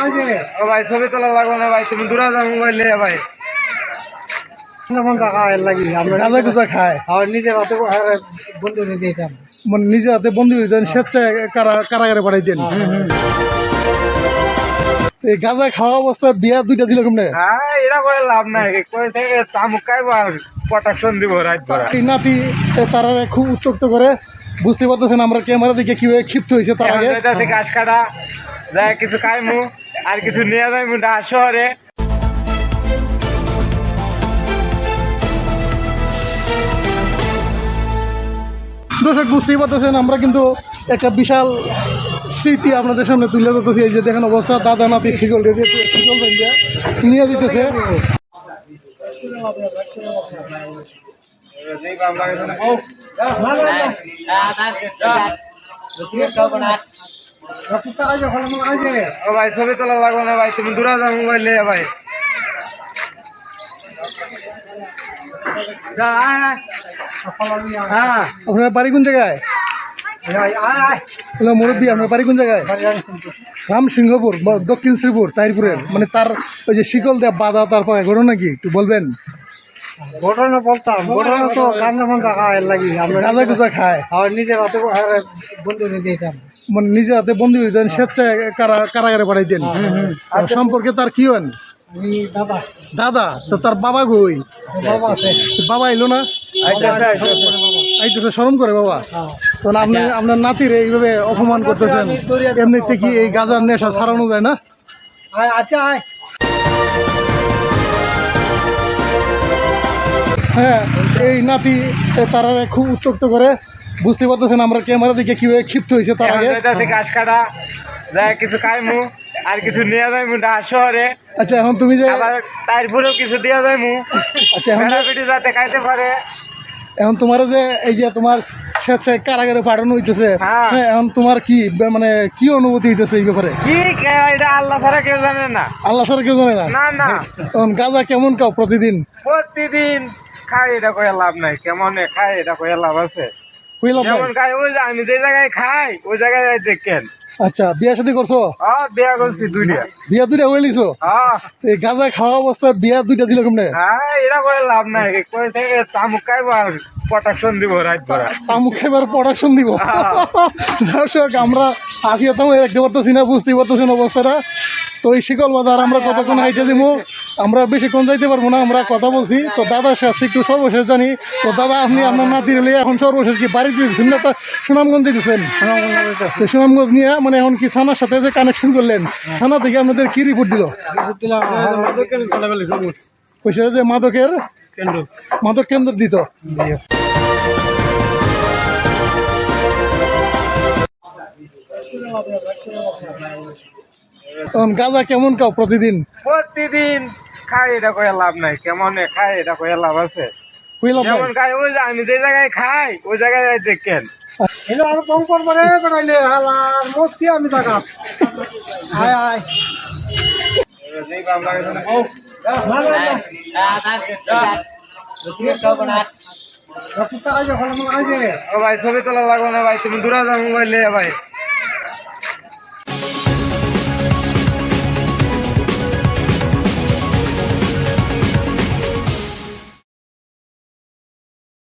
ও ভাই ছবি তোলা লাগবে না ভাই তুমি দূরে যাও মোবাইল নিয়ে ভাই। খায়। নিজের হাতে মানে বন্দি করে দেন স্বেচ্ছায় কারাগারে পাঠাই দেন। এই গাঁজা খাওয়া অবস্থায় বিয়া দুইটা দিল কেমনে? হ্যাঁ এটা করে লাভ নাই। কই থেকে চামুক খাইবো আর প্রোটেকশন দিব রাত নাতি তারা খুব উত্তক্ত করে বুঝতে পারতেছেন আমরা ক্যামেরা দিকে কীভাবে ক্ষিপ্ত হয়েছে তার আগে। ঘাস কাটা যায় কিছু খাইমু। আর কিছু নিয়ে যাইমু ঢাকা শহরে দর্শক বুঝতেই পারতেছেন আমরা কিন্তু একটা বিশাল স্মৃতি আপনাদের সামনে তুলে ধরতেছি এই যে দেখেন অবস্থা দাদা নাতি শিকল রেখে শিকল নিয়ে দিতেছে ভাই ছবি তোলা লাগবে না ভাই তুমি দূরে যাও মোবাইল নিয়ে ভাই। হ্যাঁ আপনার বাড়ি কোন জায়গায়? হ্যালো মুরব্বী, আপনার বাড়ি কোন জায়গায়? রামসিংহপুর, ব- দক্ষিণ শ্রীপুর, তাইরপুরের। মানে তার ওই যে শিকল দেয়া বাধা তার পায়ে ঘটনা কি একটু বলবেন। ঘটনা বলতাম ঘটনা তো কান্দামান টাকা এর লাগি গাঁজা গুজা খায়। আর নিজের হাতে নিয়ে দিয়েছিলাম মানে নিজের হাতে বন্দি করে দেন স্বেচ্ছায় কারাগারে পাঠাই দেন। আর সম্পর্কে তার কি হন? দাদা। দাদা? তো তার বাবা গই বাবা আছে। বাবা এলো না? আইতাছে, শরম করে বাবা। তখন আপনি আপনার নাতির এইভাবে অপমান করতেছেন। এমনিতে কি এই গাজার নেশা ছাড়ানো যায় না? আয় আচ্ছা আয়। হ্যাঁ এই নাতি তারা খুব উত্তক্ত করে। বুঝতে পারতেছেন আমরা ক্যামেরা দিকে কীভাবে ক্ষিপ্ত হয়েছে তার আগে? ঘাস কাটা যায় কিছু খাইমু আর কিছু নিয়ে যাইমু ঢাকা শহরে। আচ্ছা এখন তুমি যে আবার তারপরেও কিছু দিয়ে যাইমু। আচ্ছা এখন যে- যাতে খাইতে পারে। এখন তোমার যে এই যে তোমার স্বেচ্ছায় কারাগারে পাঠানো হইতেছে হ্যাঁ। হ্যাঁ এখন তোমার কি মানে কি অনুভূতি হইতেছে এই ব্যাপারে? কি এটা আল্লাহ ছাড়া কেউ জানে না। আল্লাহ স্যার কেউ জানে না? না না। এখন গাজা কেমন খাও প্রতিদিন? প্রতিদিন খাই এটা কয়ে লাভ নাই। কেমন খাই এটা কয়ে লাভ আছে? যেমন খাই ওই আমি যে জায়গায় খাই ওই জায়গায় দেখেন। আচ্ছা বিয়া শাদী করছ? ও বিয়া করছি দুইটা। বিয়া দুইটা হয়ে লিছো? হ্যাঁ এই গাজা খাওয়া অবস্থায় বিয়া দুইটা দিল কেমনে? হ্যাঁ এটা করে লাভ নাই। কই থেকে প্রোটেকশন দিব রাত ভরা। তামুক খাইবার দিব? হ্যাঁ। দর্শক আমরা আসিয়াতাম দেখতে পারতেছি না বুঝতে পারতেছি না অবস্থাটা। তো এই শিকল বাজার আমরা কতক্ষণ হাইটে দিব আমরা বেশিক্ষণ যাইতে পারব না, আমরা কথা বলছি। তো দাদার শাস্তি একটু সর্বশেষ জানি। তো দাদা, আপনি আপনার নাতির হলে এখন সর্বশেষ কি বাড়িতে দিচ্ছেন না তা সুনামগঞ্জ দিতেছেন? তো সুনামগঞ্জ নিয়ে মানে এখন কি থানার সাথে যে কানেকশন করলেন, থানা থেকে আপনাদের কি রিপোর্ট দিল? যে মাদকের মাদক কেন্দ্র দিত। গাজা কেমন খাও প্রতিদিন? প্রতিদিন খাই এটা কয়ে লাভ নাই। কেমন খাই এটা কয়ে লাভ আছে? যেমন খাই ওই যে আমি যে জায়গায় খাই ওই জায়গায় দেখেন। এলো আর কম করব রে বেড়াইলে হালার মরছি আমি টাকা আয় আয়। ও ভাই ছবি তোলা লাগবে না ভাই তুমি দূরে যাও মোবাইল ভাই।